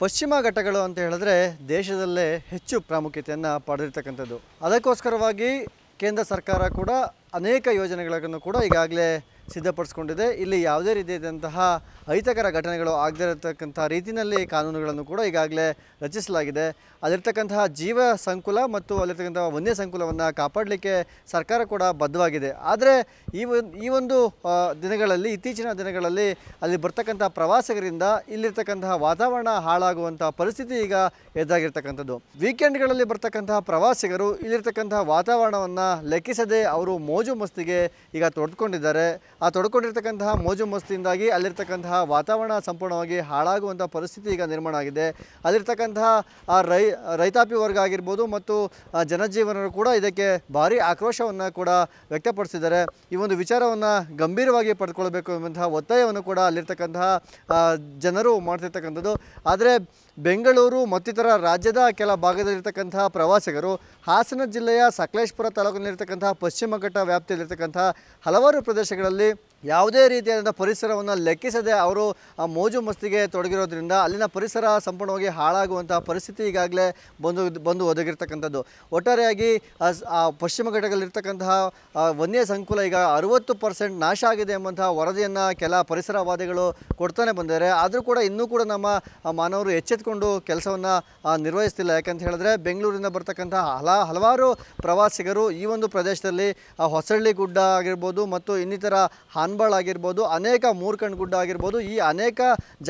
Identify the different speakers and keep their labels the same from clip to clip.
Speaker 1: ಪಶ್ಚಿಮ ಘಟ್ಟಗಳು ಅಂತ ಹೇಳಿದ್ರೆ ದೇಶದಲ್ಲೇ ಹೆಚ್ಚು ಪ್ರಾಮುಖ್ಯತೆಯನ್ನು ಪಡೆದಿರ್ತಕ್ಕಂಥದ್ದು. ಅದಕ್ಕೋಸ್ಕರವಾಗಿ ಕೇಂದ್ರ ಸರ್ಕಾರ ಕೂಡ ಅನೇಕ ಯೋಜನೆಗಳನ್ನು ಕೂಡ ಈಗಾಗಲೇ ಸಿದ್ಧಪಡಿಸ್ಕೊಂಡಿದೆ. ಇಲ್ಲಿ ಯಾವುದೇ ರೀತಿಯಾದಂತಹ ಅಹಿತಕರ ಘಟನೆಗಳು ಆಗದೇ ರೀತಿಯಲ್ಲಿ ಕಾನೂನುಗಳನ್ನು ಕೂಡ ಈಗಾಗಲೇ ರಚಿಸಲಾಗಿದೆ. ಅಲ್ಲಿರ್ತಕ್ಕಂತಹ ಜೀವ ಸಂಕುಲ ಮತ್ತು ಅಲ್ಲಿರ್ತಕ್ಕಂಥ ವನ್ಯ ಸಂಕುಲವನ್ನು ಕಾಪಾಡಲಿಕ್ಕೆ ಸರ್ಕಾರ ಕೂಡ ಬದ್ಧವಾಗಿದೆ. ಆದರೆ ಈ ಒಂದು ಈ ಒಂದು ದಿನಗಳಲ್ಲಿ, ಇತ್ತೀಚಿನ ದಿನಗಳಲ್ಲಿ ಅಲ್ಲಿ ಬರ್ತಕ್ಕಂಥ ಪ್ರವಾಸಿಗರಿಂದ ಇಲ್ಲಿರ್ತಕ್ಕಂತಹ ವಾತಾವರಣ ಹಾಳಾಗುವಂಥ ಪರಿಸ್ಥಿತಿ ಈಗ ಎದುರಾಗಿರ್ತಕ್ಕಂಥದ್ದು. ವೀಕೆಂಡ್ಗಳಲ್ಲಿ ಬರ್ತಕ್ಕಂತಹ ಪ್ರವಾಸಿಗರು ಇಲ್ಲಿರ್ತಕ್ಕಂತಹ ವಾತಾವರಣವನ್ನು ಲೆಕ್ಕಿಸದೆ ಅವರು ಮೋಜು ಮಸ್ತಿಗೆ ಈಗ ತೊಡೆದುಕೊಂಡಿದ್ದಾರೆ. ಆ ತೊಡ್ಕೊಂಡಿರ್ತಕ್ಕಂತಹ ಮೋಜು ಮಸ್ತಿಯಿಂದಾಗಿ ಅಲ್ಲಿರ್ತಕ್ಕಂತಹ ವಾತಾವರಣ ಸಂಪೂರ್ಣವಾಗಿ ಹಾಳಾಗುವಂಥ ಪರಿಸ್ಥಿತಿ ಈಗ ನಿರ್ಮಾಣ ಆಗಿದೆ. ಅಲ್ಲಿರ್ತಕ್ಕಂತಹ, ಆ, ರೈ, ರೈತಾಪಿ ವರ್ಗ ಆಗಿರ್ಬೋದು ಮತ್ತು ಜನಜೀವನರು ಕೂಡ ಇದಕ್ಕೆ ಭಾರಿ ಆಕ್ರೋಶವನ್ನು ಕೂಡ ವ್ಯಕ್ತಪಡಿಸಿದ್ದಾರೆ. ಈ ಒಂದು ವಿಚಾರವನ್ನು ಗಂಭೀರವಾಗಿ ಪಡೆದುಕೊಳ್ಬೇಕು ಎಂಬಂತಹ ಒತ್ತಾಯವನ್ನು ಕೂಡ ಅಲ್ಲಿರ್ತಕ್ಕಂತಹ ಜನರು ಮಾಡ್ತಿರ್ತಕ್ಕಂಥದ್ದು. ಆದರೆ ಬೆಂಗಳೂರು ಮತ್ತಿತರ ರಾಜ್ಯದ ಕೆಲ ಭಾಗದಲ್ಲಿರ್ತಕ್ಕಂತಹ ಪ್ರವಾಸಿಗರು ಹಾಸನ ಜಿಲ್ಲೆಯ ಸಕಲೇಶ್ಪುರ ತಾಲೂಕಿನಲ್ಲಿರ್ತಕ್ಕಂತಹ ಪಶ್ಚಿಮ ಘಟ್ಟ ವ್ಯಾಪ್ತಿಯಲ್ಲಿರ್ತಕ್ಕಂತಹ ಹಲವಾರು ಪ್ರದೇಶಗಳಲ್ಲಿ ಯಾವುದೇ ರೀತಿಯಾದಂಥ ಪರಿಸರವನ್ನು ಲೆಕ್ಕಿಸದೆ ಅವರು ಮೋಜು ಮಸ್ತಿಗೆ ತೊಡಗಿರೋದ್ರಿಂದ ಅಲ್ಲಿನ ಪರಿಸರ ಸಂಪೂರ್ಣವಾಗಿ ಹಾಳಾಗುವಂತಹ ಪರಿಸ್ಥಿತಿ ಈಗಾಗಲೇ ಬಂದು ಬಂದು ಒದಗಿರ್ತಕ್ಕಂಥದ್ದು. ಒಟ್ಟಾರೆಯಾಗಿ ಆ ಪಶ್ಚಿಮ ಘಟ್ಟದಲ್ಲಿರ್ತಕ್ಕಂತಹ ವನ್ಯ ಸಂಕುಲ ಈಗ ಅರುವತ್ತು ಪರ್ಸೆಂಟ್ ನಾಶ ಆಗಿದೆ ಎಂಬಂತಹ ವರದಿಯನ್ನು ಕೆಲ ಪರಿಸರವಾದಿಗಳು ಕೊಡ್ತಾನೆ ಬಂದಿದ್ದಾರೆ. ಆದರೂ ಕೂಡ ಇನ್ನೂ ಕೂಡ ನಮ್ಮ ಮಾನವರು ಮಾನವರು ಎಚ್ಚೆತ್ತುಕೊಂಡು ಕೆಲಸವನ್ನು ನಿರ್ವಹಿಸ್ತಿಲ್ಲ. ಯಾಕಂತ ಹೇಳಿದ್ರೆ ಬೆಂಗಳೂರಿಂದ ಬರ್ತಕ್ಕಂಥ ಹಲ, ಹಲವಾರು ಪ್ರವಾಸಿಗರು ಈ ಒಂದು ಪ್ರದೇಶದಲ್ಲಿ ಹೊಸಳ್ಳಿ ಗುಡ್ಡ ಆಗಿರ್ಬೋದು ಮತ್ತು ಇನ್ನಿತರ ಹಾನ್ಬಾಳ್ ಆಗಿರ್ಬೋದು, ಅನೇಕ ಮೂರ್ಖಂಡ್ ಗುಡ್ಡ ಆಗಿರ್ಬೋದು, ಈ ಅನೇಕ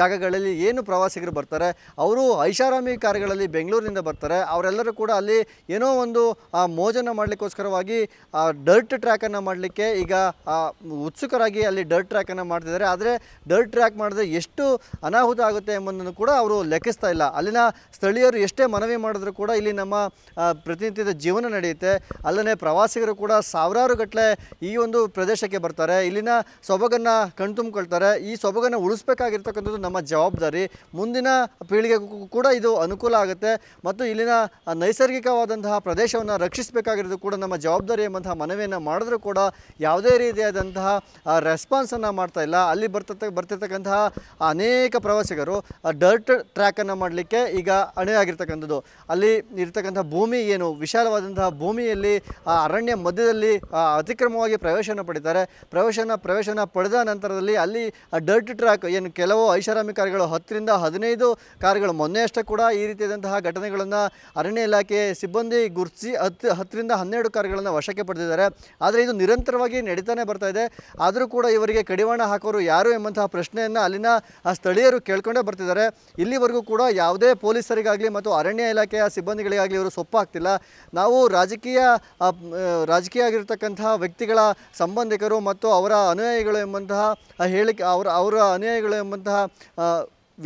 Speaker 1: ಜಾಗಗಳಲ್ಲಿ ಏನು ಪ್ರವಾಸಿಗರು ಬರ್ತಾರೆ, ಅವರು ಐಷಾರಾಮಿ ಕಾರ್ಗಳಲ್ಲಿ ಬೆಂಗಳೂರಿನಿಂದ ಬರ್ತಾರೆ. ಅವರೆಲ್ಲರೂ ಕೂಡ ಅಲ್ಲಿ ಏನೋ ಒಂದು ಮೋಜನ ಮಾಡಲಿಕ್ಕೋಸ್ಕರವಾಗಿ ಡರ್ಟ್ ಟ್ರ್ಯಾಕನ್ನು ಮಾಡಲಿಕ್ಕೆ ಈಗ ಉತ್ಸುಕರಾಗಿ ಅಲ್ಲಿ ಡರ್ಟ್ ಟ್ರ್ಯಾಕನ್ನು ಮಾಡ್ತಿದ್ದಾರೆ. ಆದರೆ ಡರ್ಟ್ ಟ್ರ್ಯಾಕ್ ಮಾಡಿದ್ರೆ ಎಷ್ಟು ಅನಾಹುತ ಆಗುತ್ತೆ ಎಂಬುದನ್ನು ಕೂಡ ಅವರು ಲೆಕ್ಕಿಸ್ತಾ ಇಲ್ಲ. ಅಲ್ಲಿನ ಸ್ಥಳೀಯರು ಎಷ್ಟೇ ಮನವಿ ಮಾಡಿದ್ರು ಕೂಡ ಇಲ್ಲಿ ನಮ್ಮ ಪ್ರತಿನಿತ್ಯದ ಜೀವನ ನಡೆಯುತ್ತೆ. ಅಲ್ಲದೆ ಪ್ರವಾಸಿಗರು ಕೂಡ ಸಾವಿರಾರು ಗಟ್ಟಲೆ ಈ ಒಂದು ಪ್ರದೇಶಕ್ಕೆ ಬರ್ತಾರೆ. ಇಲ್ಲಿನ ಸೊಬಗನ್ನು ಕಣ್ತುಂಬ್ಕೊಳ್ತಾರೆ. ಈ ಸೊಬಗನ್ನು ಉಳಿಸ್ಬೇಕಾಗಿರ್ತಕ್ಕಂಥದ್ದು ನಮ್ಮ ಜವಾಬ್ದಾರಿ. ಮುಂದಿನ ಪೀಳಿಗೆಗೂ ಕೂಡ ಇದು ಅನುಕೂಲ ಆಗುತ್ತೆ. ಮತ್ತು ಇಲ್ಲಿನ ನೈಸರ್ಗಿಕವಾದಂತಹ ಪ್ರದೇಶವನ್ನು ರಕ್ಷಿಸಬೇಕಾಗಿರೋದು ಕೂಡ ನಮ್ಮ ಜವಾಬ್ದಾರಿ ಎಂಬಂತಹ ಮನವಿಯನ್ನು ಮಾಡಿದ್ರೂ ಕೂಡ ಯಾವುದೇ ರೀತಿಯಾದಂತಹ ರೆಸ್ಪಾನ್ಸನ್ನು ಮಾಡ್ತಾ ಇಲ್ಲ. ಅಲ್ಲಿ ಬರ್ತಕ್ಕ ಬರ್ತಿರ್ತಕ್ಕಂತಹ ಅನೇಕ ಪ್ರವಾಸಿಗರು ಡರ್ಟ್ ಟ್ರ್ಯಾಕನ್ನು ಮಾಡಲಿಕ್ಕೆ ಈಗ ಅಣೆಯಾಗಿರ್ತಕ್ಕಂಥದ್ದು ಅಲ್ಲಿ ಇರ್ತಕ್ಕಂಥ ಭೂಮಿ ಏನು? ವಿಶಾಲವಾದಂತಹ ಭೂಮಿಯಲ್ಲಿ, ಆ ಅರಣ್ಯ ಮಧ್ಯದಲ್ಲಿ ಅತಿಕ್ರಮವಾಗಿ ಪ್ರವೇಶನ ಪಡಿತಾರೆ. ಪ್ರವೇಶನ ಪ್ರವೇಶನ ಪಡೆದ ನಂತರದಲ್ಲಿ ಅಲ್ಲಿ ಡರ್ಟ್ ಟ್ರ್ಯಾಕ್ ಏನು ಕೆಲವು ಐಷಾರಾಮಿ ಕಾರುಗಳು ಹತ್ತರಿಂದ ಹದಿನೈದು ಕಾರುಗಳು ಮೊನ್ನೆಯಷ್ಟೇ ಕೂಡ ಈ ರೀತಿಯಾದಂತಹ ಘಟನೆಗಳನ್ನು ಅರಣ್ಯ ಇಲಾಖೆ ಸಿಬ್ಬಂದಿ ಗುರುತಿಸಿ ಹತ್ತು, ಹತ್ತರಿಂದ ಹನ್ನೆರಡು ಕಾರುಗಳನ್ನು ವಶಕ್ಕೆ ಪಡೆದಿದ್ದಾರೆ. ಆದರೆ ಇದು ನಿರಂತರವಾಗಿ ನಡೀತಾನೆ ಬರ್ತಾ ಇದೆ. ಆದರೂ ಕೂಡ ಇವರಿಗೆ ಕಡಿವಾಣ ಹಾಕೋರು ಯಾರು ಎಂಬಂತಹ ಪ್ರಶ್ನೆಯನ್ನು ಅಲ್ಲಿನ ಸ್ಥಳೀಯರು ಕೇಳ್ಕೊಂಡೇ ಬರ್ತಿದ್ದಾರೆ. ಇಲ್ಲಿವರೆಗೂ ಕೂಡ ಯಾವುದೇ ಪೊಲೀಸರಿಗಾಗಲಿ ಮತ್ತು ಅರಣ್ಯ ಇಲಾಖೆಯ ಸಿಬ್ಬಂದಿಗಳಿಗಾಗಲಿ ಇವರು ಸೊಪ್ಪಾಗ್ತಿಲ್ಲ. ನಾವು ರಾಜಕೀಯ ರಾಜಕೀಯ ಆಗಿರತಕ್ಕಂತಹ ವ್ಯಕ್ತಿಗಳ ಸಂಬಂಧಿಕರು ಮತ್ತು ಅವರ ಅನುಯಾಯಿಗಳು ಎಂಬಂತಹ ಹೇಳಿಕೆ, ಅವರ ಅವರ ಅನುಯಾಯಿಗಳು ಎಂಬಂತಹ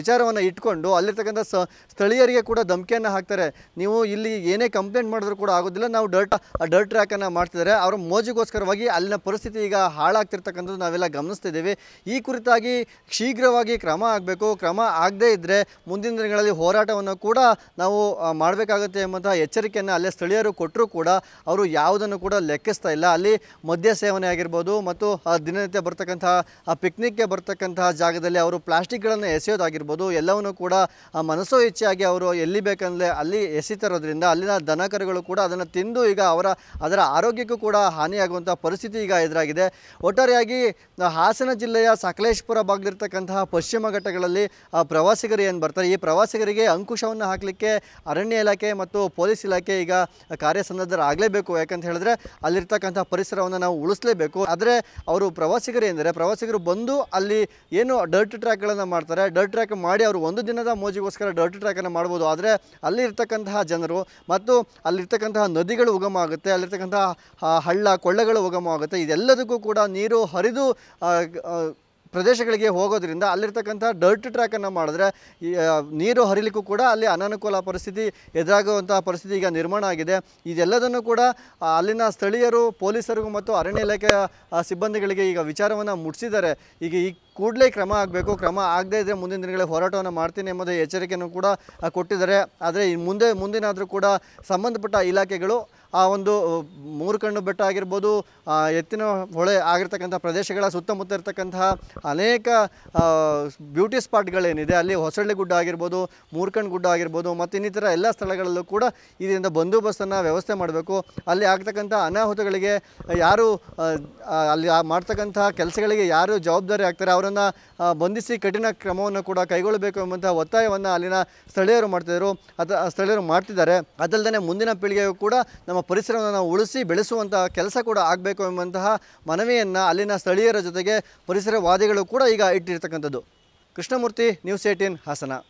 Speaker 1: ವಿಚಾರವನ್ನು ಇಟ್ಕೊಂಡು ಅಲ್ಲಿರ್ತಕ್ಕಂಥ ಸ, ಸ್ಥಳೀಯರಿಗೆ ಕೂಡ ಧಮಕಿಯನ್ನು ಹಾಕ್ತಾರೆ. ನೀವು ಇಲ್ಲಿ ಏನೇ ಕಂಪ್ಲೇಂಟ್ ಮಾಡಿದ್ರು ಕೂಡ ಆಗೋದಿಲ್ಲ. ನಾವು ಡರ್ಟ್ ಆ ಡರ್ಟ್ ಟ್ರ್ಯಾಕನ್ನು ಮಾಡ್ತಿದ್ದಾರೆ. ಅವರ ಮೋಜಿಗೋಸ್ಕರವಾಗಿ ಅಲ್ಲಿನ ಪರಿಸ್ಥಿತಿ ಈಗ ಹಾಳಾಗ್ತಿರ್ತಕ್ಕಂಥದ್ದು ನಾವೆಲ್ಲ ಗಮನಿಸ್ತಿದ್ದೀವಿ ಈ ಕುರಿತಾಗಿ ಶೀಘ್ರವಾಗಿ ಕ್ರಮ ಆಗಬೇಕು. ಕ್ರಮ ಆಗದೇ ಇದ್ದರೆ ಮುಂದಿನ ದಿನಗಳಲ್ಲಿ ಹೋರಾಟವನ್ನು ಕೂಡ ನಾವು ಮಾಡಬೇಕಾಗುತ್ತೆ ಎಂಬಂತಹ ಎಚ್ಚರಿಕೆಯನ್ನು ಅಲ್ಲೇ ಸ್ಥಳೀಯರು ಕೊಟ್ಟರೂ ಕೂಡ ಅವರು ಯಾವುದನ್ನು ಕೂಡ ಲೆಕ್ಕಿಸ್ತಾ ಇಲ್ಲ. ಅಲ್ಲಿ ಮದ್ಯ ಸೇವನೆ ಆಗಿರ್ಬೋದು ಮತ್ತು ದಿನನಿತ್ಯ ಬರ್ತಕ್ಕಂತಹ, ಆ ಪಿಕ್ನಿಕ್ಗೆ ಬರ್ತಕ್ಕಂತಹ ಜಾಗದಲ್ಲಿ ಅವರು ಪ್ಲಾಸ್ಟಿಕ್ಗಳನ್ನು ಎಸೆಯೋದಾಗಿರ್ಬೋದು. ಎಲ್ಲವನ್ನು ಕೂಡ ಮನಸ್ಸು ಇಚ್ಛೆಯಾಗಿ ಅವರು ಎಲ್ಲಿ ಬೇಕಂದರೆ ಅಲ್ಲಿ ಎಸಿತಿರೋದ್ರಿಂದ ಅಲ್ಲಿನ ದನಕರುಗಳು ಕೂಡ ಅದನ್ನು ತಿಂದು ಈಗ ಅವರ, ಅದರ ಆರೋಗ್ಯಕ್ಕೂ ಕೂಡ ಹಾನಿಯಾಗುವಂಥ ಪರಿಸ್ಥಿತಿ ಈಗ ಎದುರಾಗಿದೆ. ಒಟ್ಟಾರೆಯಾಗಿ ಹಾಸನ ಜಿಲ್ಲೆಯ ಸಕಲೇಶ್ಪುರ ಭಾಗದಲ್ಲಿರ್ತಕ್ಕಂತಹ ಪಶ್ಚಿಮ ಘಟ್ಟಗಳಲ್ಲಿ ಪ್ರವಾಸಿಗರು ಏನು ಬರ್ತಾರೆ? ಈ ಪ್ರವಾಸಿಗರಿಗೆ ಅಂಕುಶವನ್ನು ಹಾಕಲಿಕ್ಕೆ ಅರಣ್ಯ ಇಲಾಖೆ ಮತ್ತು ಪೊಲೀಸ್ ಇಲಾಖೆ ಈಗ ಕಾರ್ಯಸನ್ನದ್ಧರಾಗಲೇಬೇಕು. ಯಾಕಂತ ಹೇಳಿದ್ರೆ, ಅಲ್ಲಿರ್ತಕ್ಕಂಥ ಪರಿಸರವನ್ನು ನಾವು ಉಳಿಸಲೇಬೇಕು. ಆದರೆ, ಅವರು ಪ್ರವಾಸಿಗರು ಎಂದರೆ, ಪ್ರವಾಸಿಗರು ಬಂದು ಅಲ್ಲಿ ಏನು ಡರ್ಟ್ ಟ್ರ್ಯಾಕ್ಗಳನ್ನು ಮಾಡ್ತಾರೆ. ಡರ್ಟ್ ಟ್ರ್ಯಾಕ್ ಮಾಡಿ ಅವರು ಒಂದು ದಿನದ ಮೋಜಿಗೋಸ್ಕರ ಡರ್ಟ್ ಟ್ರ್ಯಾಕನ್ನು ಮಾಡ್ಬೋದು. ಆದರೆ ಅಲ್ಲಿರ್ತಕ್ಕಂತಹ ಜನರು ಮತ್ತು ಅಲ್ಲಿರ್ತಕ್ಕಂತಹ ನದಿಗಳು ಉಗಮ ಆಗುತ್ತೆ, ಅಲ್ಲಿರ್ತಕ್ಕಂತಹ ಹಳ್ಳ, ಕೊಳ್ಳಗಳು ಉಗಮ ಆಗುತ್ತೆ. ಇದೆಲ್ಲದಕ್ಕೂ ಕೂಡ ನೀರು ಹರಿದು ಪ್ರದೇಶಗಳಿಗೆ ಹೋಗೋದ್ರಿಂದ ಅಲ್ಲಿರ್ತಕ್ಕಂಥ ಡರ್ಟ್ ಟ್ರ್ಯಾಕನ್ನು ಮಾಡಿದ್ರೆ ನೀರು ಹರಿಲಿಕ್ಕೂ ಕೂಡ ಅಲ್ಲಿ ಅನಾನುಕೂಲ ಪರಿಸ್ಥಿತಿ, ಎದುರಾಗುವಂತಹ ಪರಿಸ್ಥಿತಿ ಈಗ ನಿರ್ಮಾಣ ಆಗಿದೆ. ಇದೆಲ್ಲದನ್ನು ಕೂಡ ಅಲ್ಲಿನ ಸ್ಥಳೀಯರು, ಪೊಲೀಸರಿಗೂ ಮತ್ತು ಅರಣ್ಯ ಇಲಾಖೆಯ ಸಿಬ್ಬಂದಿಗಳಿಗೆ ಈಗ ವಿಚಾರವನ್ನು ಮುಟ್ಟಿಸಿದ್ದಾರೆ ಈಗ ಈ ಕೂಡಲೇ ಕ್ರಮ ಆಗಬೇಕು, ಕ್ರಮ ಆಗದೇ ಇದ್ದರೆ ಮುಂದಿನ ದಿನಗಳಲ್ಲಿ ಹೋರಾಟವನ್ನು ಮಾಡ್ತೀನಿ ಎಂಬುದು ಎಚ್ಚರಿಕೆಯನ್ನು ಕೂಡ ಕೊಟ್ಟಿದ್ದಾರೆ. ಆದರೆ ಮುಂದೆ, ಮುಂದಿನಾದರೂ ಕೂಡ ಸಂಬಂಧಪಟ್ಟ ಇಲಾಖೆಗಳು ಆ ಒಂದು ಮೂರು ಕಣ್ಣು ಬೆಟ್ಟ ಆಗಿರ್ಬೋದು ಎತ್ತಿನ ಹೊಳೆ ಆಗಿರ್ತಕ್ಕಂಥ ಪ್ರದೇಶಗಳ ಸುತ್ತಮುತ್ತ ಇರತಕ್ಕಂತಹ ಅನೇಕ ಬ್ಯೂಟಿ ಸ್ಪಾಟ್ಗಳೇನಿದೆ ಅಲ್ಲಿ ಹೊಸಳ್ಳಿ ಗುಡ್ಡ ಆಗಿರ್ಬೋದು ಮೂರ್ಕಣ್ಣು ಗುಡ್ಡ ಆಗಿರ್ಬೋದು, ಮತ್ತು ಇನ್ನಿತರ ಎಲ್ಲ ಸ್ಥಳಗಳಲ್ಲೂ ಕೂಡ ಇದರಿಂದ ಬಂದೋಬಸ್ತನ್ನು ವ್ಯವಸ್ಥೆ ಮಾಡಬೇಕು. ಅಲ್ಲಿ ಆಗ್ತಕ್ಕಂಥ ಅನಾಹುತಗಳಿಗೆ ಯಾರು ಅಲ್ಲಿ ಮಾಡ್ತಕ್ಕಂಥ ಕೆಲಸಗಳಿಗೆ ಯಾರು ಜವಾಬ್ದಾರಿ ಆಗ್ತಾರೆ, ಅವರನ್ನು ಬಂಧಿಸಿ ಕಠಿಣ ಕ್ರಮವನ್ನು ಕೂಡ ಕೈಗೊಳ್ಳಬೇಕು ಎಂಬಂತಹ ಒತ್ತಾಯವನ್ನು ಅಲ್ಲಿನ ಸ್ಥಳೀಯರು ಮಾಡ್ತಿದ್ರು. ಅಥವಾ ಸ್ಥಳೀಯರು ಮಾಡ್ತಿದ್ದಾರೆ. ಅದಲ್ಲದೆ ಮುಂದಿನ ಪೀಳಿಗೆಯು ಕೂಡ ನಮ್ಮ ಪರಿಸರವನ್ನು ನಾವು ಉಳಿಸಿ ಬೆಳೆಸುವಂತಹ ಕೆಲಸ ಕೂಡ ಆಗಬೇಕು ಎಂಬಂತಹ ಮನವಿಯನ್ನು ಅಲ್ಲಿನ ಸ್ಥಳೀಯರ ಜೊತೆಗೆ ಪರಿಸರವಾದಿಗಳು ಕೂಡ ಈಗ ಇಟ್ಟಿರ್ತಕ್ಕಂಥದ್ದು. Krishnamurthy, news eighteen Hassan.